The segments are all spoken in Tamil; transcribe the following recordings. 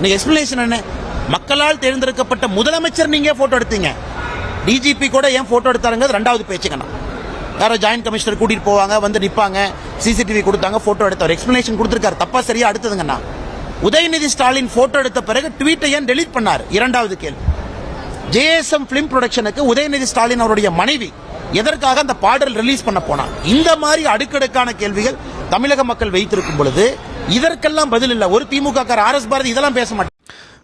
இன்னைக்கு எக்ஸ்பிளேஷன் என்ன? மக்களால் தேர்ந்தெடுக்கப்பட்ட முதலமைச்சர் நீங்கள் ஃபோட்டோ எடுத்தீங்க. டிஜிபி கூட ஏன் ஃபோட்டோ எடுத்தாருங்கிறது ரெண்டாவது பேச்சுக்கண்ணா யாரோ ஜாயின்ட் கமிஷனர் கூட்டிட்டு போவாங்க வந்து நிப்பாங்க சிசிடிவி கொடுத்தாங்க போட்டோ எடுத்தவர். எக்ஸ்பிளனேஷன் கொடுத்துருக்காரு. தப்பா சரியா அடுத்ததுங்கண்ணா உதயநிதி ஸ்டாலின் போட்டோ எடுத்த பிறகு ட்வீட்டை ஏன் டெலீட் பண்ணார்? இரண்டாவது கேள்வி. ஜேஎஸ்எம் பிலிம் ப்ரொடக்ஷனுக்கு உதயநிதி ஸ்டாலின் அவருடைய மனைவி எதற்காக அந்த பாடல் ரிலீஸ் பண்ண போனார் இந்த மாதிரி அடுக்கடுக்கான கேள்விகள் தமிழக மக்கள் வைத்திருக்கும் பொழுது இதற்கெல்லாம் பதில் இல்ல. ஒரு திமுக ஆர் எஸ் பாரதி இதெல்லாம் பேச மாட்டேன்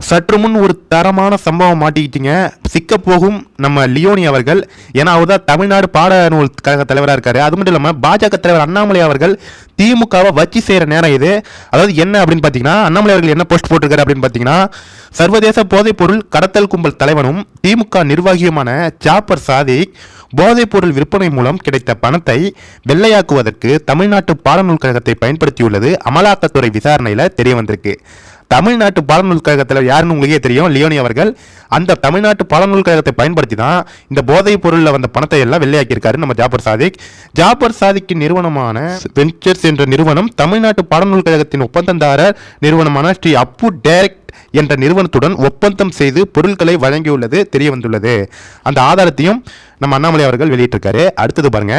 சற்று முன் ஒரு தரமான சம்பவம் மாட்டிக்கிட்டீங்க. சிக்க போகும் நம்ம லியோனி அவர்கள். ஏன்னா அவர் தான் தமிழ்நாடு பாடநூல் கழக தலைவராக இருக்காரு. அது மட்டும் இல்லாமல் பாஜக தலைவர் அண்ணாமலை அவர்கள் திமுகவை வச்சு செய்கிற நேரம் இது. அதாவது என்ன அப்படின்னு பார்த்தீங்கன்னா அண்ணாமலை அவர்கள் என்ன போஸ்ட் போட்டிருக்காரு அப்படின்னு பார்த்தீங்கன்னா சர்வதேச போதைப்பொருள் கடத்தல் கும்பல் தலைவனும் திமுக நிர்வாகியுமான ஜாப்பர் சாதிக் போதைப்பொருள் விற்பனை மூலம் கிடைத்த பணத்தை வெள்ளையாக்குவதற்கு தமிழ்நாட்டு பாடநூல் கழகத்தை பயன்படுத்தியுள்ளது. அமலாக்கத்துறை விசாரணையில் தெரிய வந்திருக்கு. தமிழ்நாட்டு பாடநூல் கழகத்தில் யாருன்னு உங்களுக்கே தெரியும் லியோனி அவர்கள். அந்த தமிழ்நாட்டு பாடநூல் கழகத்தை பயன்படுத்தி தான் இந்த போதைப் பொருளில் வந்த பணத்தை எல்லாம் வெள்ளையாக்கியிருக்காரு நம்ம ஜாபர் சாதிக். ஜாபர் சாதிக்கின் நிறுவனமான வெஞ்சர்ஸ் என்ற நிறுவனம் தமிழ்நாட்டு பாடநூல் கழகத்தின் ஒப்பந்தந்தாரர் நிறுவனமான ஸ்ரீ அப்பு டேரக்ட் என்ற நிறுவனத்துடன் ஒப்பந்தம் செய்து பொருட்களை வழங்கியுள்ளது தெரிய வந்துள்ளது அந்த ஆதாரத்தையும் நம்ம அண்ணாமலை அவர்கள் வெளியிட்டிருக்காரு. அடுத்தது பாருங்க.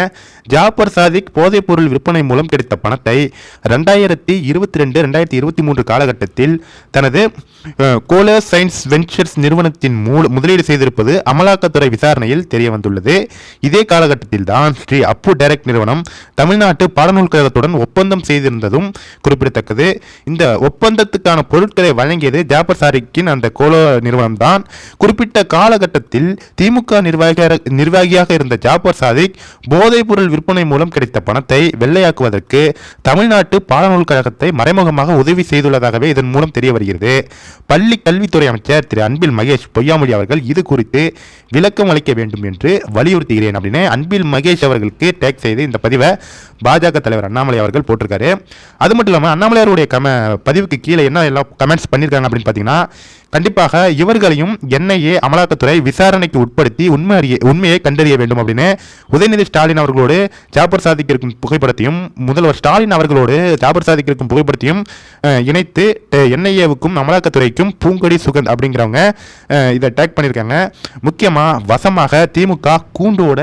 ஜாபர் சாதிக் போதைப் பொருள் விற்பனை மூலம் கிடைத்த பணத்தை ரெண்டாயிரத்தி இருபத்தி ரெண்டு ரெண்டாயிரத்தி இருபத்தி மூன்று காலகட்டத்தில் தனது கோலர் சயின்ஸ் வெஞ்சர்ஸ் நிறுவனத்தின் மூல முதலீடு செய்திருப்பது அமலாக்கத்துறை விசாரணையில் தெரிய வந்துள்ளது இதே காலகட்டத்தில் தான் ஸ்ரீ அப்பு டைரக்ட் நிறுவனம் தமிழ்நாட்டு பாடநூல் கழகத்துடன் ஒப்பந்தம் செய்திருந்ததும் குறிப்பிடத்தக்கது. இந்த ஒப்பந்தத்துக்கான பொருட்களை வழங்கியது ஜாபர் சாரிக்கின் அந்த கோலோ நிறுவனம் தான். குறிப்பிட்ட காலகட்டத்தில் திமுக நிர்வாக நிர்வாகியாக இருந்த ஜாபர் சாதிக் போதைப் பொருள் விற்பனை மூலம் கிடைத்த பணத்தை வெள்ளையாக்குவதற்கு தமிழ்நாட்டு பாடநூல் கழகத்தை மறைமுகமாக உதவி செய்துள்ளதாகவே இதன் மூலம் தெரிய வருகிறது. பள்ளி கல்வித்துறை அமைச்சர் திரு அன்பில் மகேஷ் பொய்யாமொழி அவர்கள் இது குறித்து விளக்கம் அளிக்க வேண்டும் என்று வலியுறுத்துகிறேன் அப்படின்னு அன்பில் மகேஷ் அவர்களுக்கு டேக் செய்து இந்த பதிவை பாஜக தலைவர் அண்ணாமலை அவர்கள் போட்டிருக்காரு. அது மட்டும் இல்லாமல் அண்ணாமலையாருடைய கம பதிவுக்கு கீழே என்ன எல்லாம் கமெண்ட்ஸ் பண்ணியிருக்காங்க அப்படின்னு பார்த்தீங்கன்னா கண்டிப்பாக இவர்களையும் என்ஐஏ அமலாக்கத்துறை விசாரணைக்கு உட்படுத்தி உண்மை அறிய உண்மையை கண்டறிய வேண்டும் அப்படின்னு உதயநிதி ஸ்டாலின் அவர்களோடு ஜாபர் சாதிக் இருக்கும் புகைப்படத்தையும் முதல்வர் ஸ்டாலின் அவர்களோடு ஜாபர் சாதிக் இருக்கும் புகைப்படத்தையும் இணைத்து என்ஐஏவுக்கும் அமலாக்கத்துறைக்கும் பூங்கொடி சுகந்த் அப்படிங்கிறவங்க இதை டேக் பண்ணியிருக்காங்க. முக்கியமாக வசமாக திமுக கூண்டோட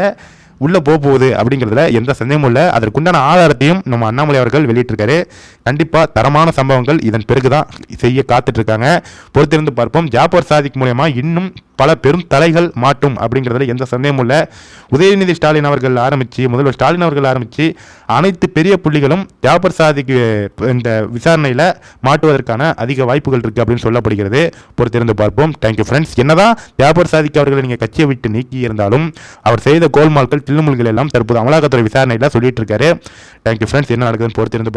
உள்ளே போக போகுது அப்படிங்கிறதுல எந்த சந்தேகமும் இல்லை. அதற்குண்டான ஆதாரத்தையும் நம்ம அண்ணாமலை அவர்கள் வெளியிட்டிருக்காரு. கண்டிப்பாக தரமான சம்பவங்கள் இதன் பிறகு தான் செய்ய காத்துட்ருக்காங்க பொறுத்திருந்து பார்ப்போம். ஜாபர் சாதிக் மூலயமா இன்னும் பல பெரும் தலைகள் மாட்டும் அப்படிங்கிறதுல எந்த சந்தேகமும் இல்லை. உதயநிதி ஸ்டாலின் அவர்கள் ஆரம்பித்து முதல்வர் ஸ்டாலின் அவர்கள் ஆரம்பித்து அனைத்து பெரிய புள்ளிகளும் ஜாபர் சாதிக்கு இந்த விசாரணையில் மாட்டுவதற்கான அதிக வாய்ப்புகள் இருக்குது அப்படின்னு சொல்லப்படுகிறது. பொறுத்திருந்து பார்ப்போம். தேங்க்யூ ஃப்ரெண்ட்ஸ் என்னதான் ஜாபர் சாதிக்கு அவர்களை நீங்கள் கட்சியை விட்டு நீக்கி இருந்தாலும் அவர் செய்த கோல்மால்கள் தில்லுமுல்கள் எல்லாம் தற்போது அமலாக்கத்துறை விசாரணையில் சொல்லிட்டு இருக்காரு. தேங்க்யூ ஃப்ரெண்ட்ஸ் என்ன நடக்குதுன்னு பொறுத்திருந்து